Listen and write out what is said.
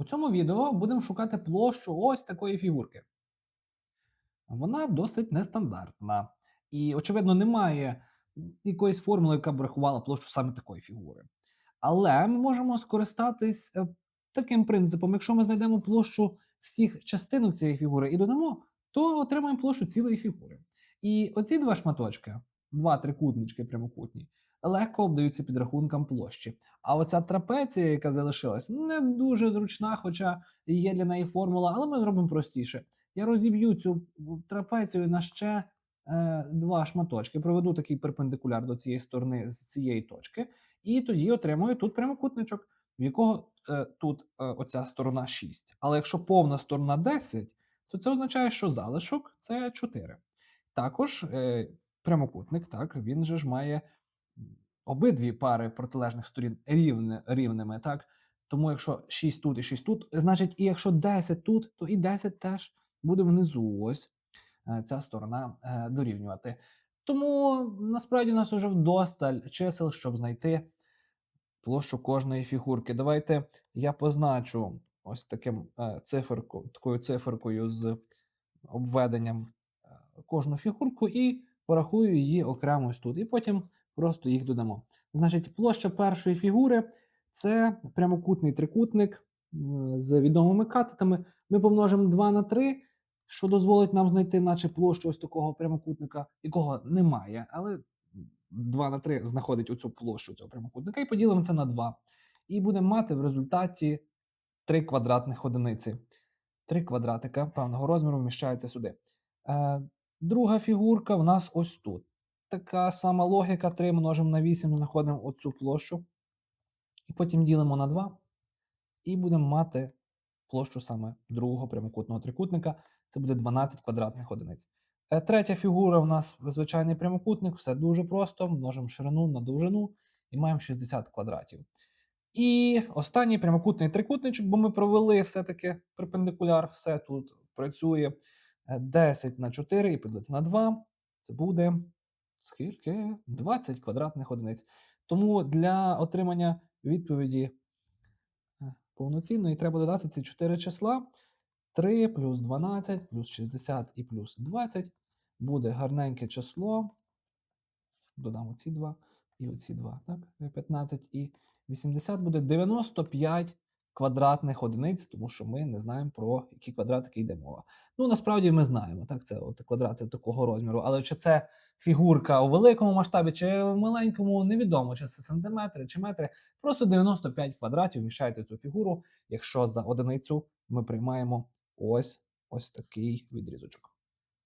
У цьому відео будемо шукати площу ось такої фігурки. Вона досить нестандартна. І, очевидно, немає якоїсь формули, яка б рахувала площу саме такої фігури. Але ми можемо скористатись е, таким принципом: якщо ми знайдемо площу всіх частинок цієї фігури і додамо, то отримаємо площу цілої фігури. І оці два шматочки, два трикутнички прямокутні, легко обдаються підрахункам площі. А оця трапеція, яка залишилась, не дуже зручна, хоча є для неї формула, але ми зробимо простіше. Я розіб'ю цю трапецію на ще е, два шматочки, проведу такий перпендикуляр до цієї сторони з цієї точки, і тоді отримую тут прямокутничок, в якого е, тут е, оця сторона 6. Але якщо повна сторона 10, то це означає, що залишок це 4. Також е, прямокутник, так, він же ж має обидві пари протилежних сторін рівне, рівними, так? Тому якщо 6 тут і 6 тут, значить, і якщо 10 тут, то і 10 теж буде внизу ось е, ця сторона е, дорівнювати. Тому насправді у нас вже вдосталь чисел, щоб знайти площу кожної фігурки. Давайте я позначу ось таким е, циферку, такою циферкою з обведенням кожну фігурку і порахую її окремо ось тут. І потім просто їх додамо. Значить, площа першої фігури це прямокутний трикутник з відомими катетами. Ми помножимо 2 на 3, що дозволить нам знайти, наче площу ось такого прямокутника, якого немає, але 2 на 3 знаходить оцю площу цього прямокутника, і поділимо це на 2. І будемо мати в результаті 3 квадратних одиниці. 3 квадратика певного розміру вміщаються сюди. Е, друга фігурка в нас ось тут. Така сама логіка: 3 множимо на 8, знаходимо оцю площу. І потім ділимо на 2. І будемо мати площу саме другого прямокутного трикутника. Це буде 12 квадратних одиниць. Е, Третя фігура в нас звичайний прямокутник, все дуже просто. Множимо ширину на довжину і маємо 60 квадратів. І останній прямокутний трикутничок, бо ми провели все-таки перпендикуляр, все тут працює. Е, 10 на 4 і поділити на 2. Це буде скільки? 20 квадратних одиниць. Тому для отримання відповіді е, повноцінної треба додати ці 4 числа. 3 плюс 12, плюс 60 і плюс 20 буде гарненьке число. Додамо ці два і оці два. Так? 15 і 80 буде 95 квадратних одиниць, тому що ми не знаємо про які квадратики йде мова. Ну, насправді ми знаємо, так, це от квадрати такого розміру, але чи це фігурка у великому масштабі, чи в маленькому, невідомо, чи це сантиметри, чи метри. Просто 95 квадратів вміщається цю фігуру, якщо за одиницю ми приймаємо ось ось такий відрізочок.